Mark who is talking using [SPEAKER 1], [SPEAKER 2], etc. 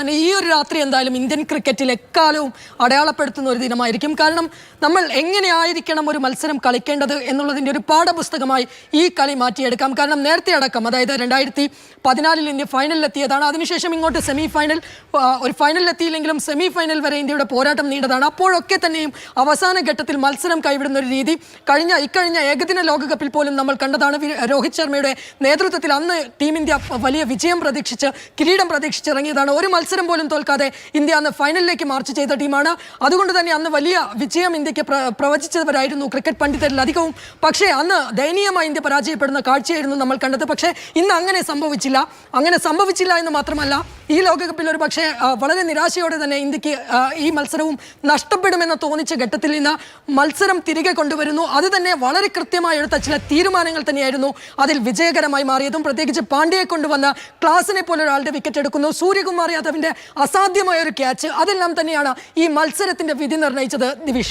[SPEAKER 1] തന്നെ ഈ ഒരു രാത്രി എന്തായാലും ഇന്ത്യൻ ക്രിക്കറ്റിൽ എക്കാലവും അടയാളപ്പെടുത്തുന്ന ഒരു ദിനമായിരിക്കും. കാരണം നമ്മൾ എങ്ങനെയായിരിക്കണം ഒരു മത്സരം കളിക്കേണ്ടത് എന്നുള്ളതിന്റെ ഒരു പാഠപുസ്തകമായി ഈ കളി മാറ്റിയെടുക്കാം. കാരണം നേരത്തെ അടക്കം അതായത് രണ്ടായിരത്തി പതിനാലിൽ ഇന്ത്യ ഫൈനലിലെത്തിയതാണ്. അതിനുശേഷം ഇങ്ങോട്ട് സെമി ഫൈനൽ ഒരു ഫൈനലിലെത്തിയില്ലെങ്കിലും സെമി ഫൈനൽ വരെ ഇന്ത്യയുടെ പോരാട്ടം നീണ്ടതാണ്. അപ്പോഴൊക്കെ തന്നെയും അവസാന ഘട്ടത്തിൽ മത്സരം കൈവിടുന്ന ഒരു രീതി കഴിഞ്ഞ ഇക്കഴിഞ്ഞ ഏകദിന ലോകകപ്പിൽ പോലും നമ്മൾ കണ്ടതാണ്. രോഹിത് ശർമ്മയുടെ നേതൃത്വത്തിൽ അന്ന് ടീം ഇന്ത്യ വലിയ വിജയം പ്രതീക്ഷിച്ച് കിരീടം പ്രതീക്ഷിച്ചിറങ്ങിയതാണ്. ഒരു മത്സരം പോലും തോൽക്കാതെ ഇന്ത്യ അന്ന് ഫൈനലിലേക്ക് മാർച്ച് ചെയ്ത ടീമാണ്. അതുകൊണ്ട് തന്നെ അന്ന് വലിയ വിജയം ഇന്ത്യയ്ക്ക് പ്രവചിച്ചവരായിരുന്നു ക്രിക്കറ്റ് പണ്ഡിതരിൽ അധികവും. പക്ഷേ അന്ന് ദയനീയമായി ഇന്ത്യ പരാജയപ്പെടുന്ന കാഴ്ചയായിരുന്നു നമ്മൾ കണ്ടത്. പക്ഷേ ഇന്ന് അങ്ങനെ സംഭവിച്ചില്ല. അങ്ങനെ സംഭവിച്ചില്ല എന്ന് മാത്രമല്ല ഈ ലോകകപ്പിൽ ഒരു പക്ഷേ വളരെ നിരാശയോടെ തന്നെ ഇന്ത്യയ്ക്ക് ഈ മത്സരവും നഷ്ടപ്പെടുമെന്ന് തോന്നിച്ച ഘട്ടത്തിൽ നിന്ന് മത്സരം തിരികെ കൊണ്ടുവരുന്നു. അത് തന്നെ വളരെ കൃത്യമായി എടുത്ത ചില തീരുമാനങ്ങൾ തന്നെയായിരുന്നു അതിൽ വിജയകരമായി മാറിയതും. പ്രത്യേകിച്ച് പാണ്ഡ്യയെ കൊണ്ടുവന്ന ക്ലാസിനെ പോലെ ഒരാളുടെ വിക്കറ്റ് എടുക്കുന്നു. സൂര്യകുമാർ യാദവിന്റെ അസാധ്യമായ ഒരു ക്യാച്ച് അതെല്ലാം തന്നെയാണ് ഈ മത്സരത്തിന്റെ വിധി നിർണയിച്ചത് ദിവിഷ്.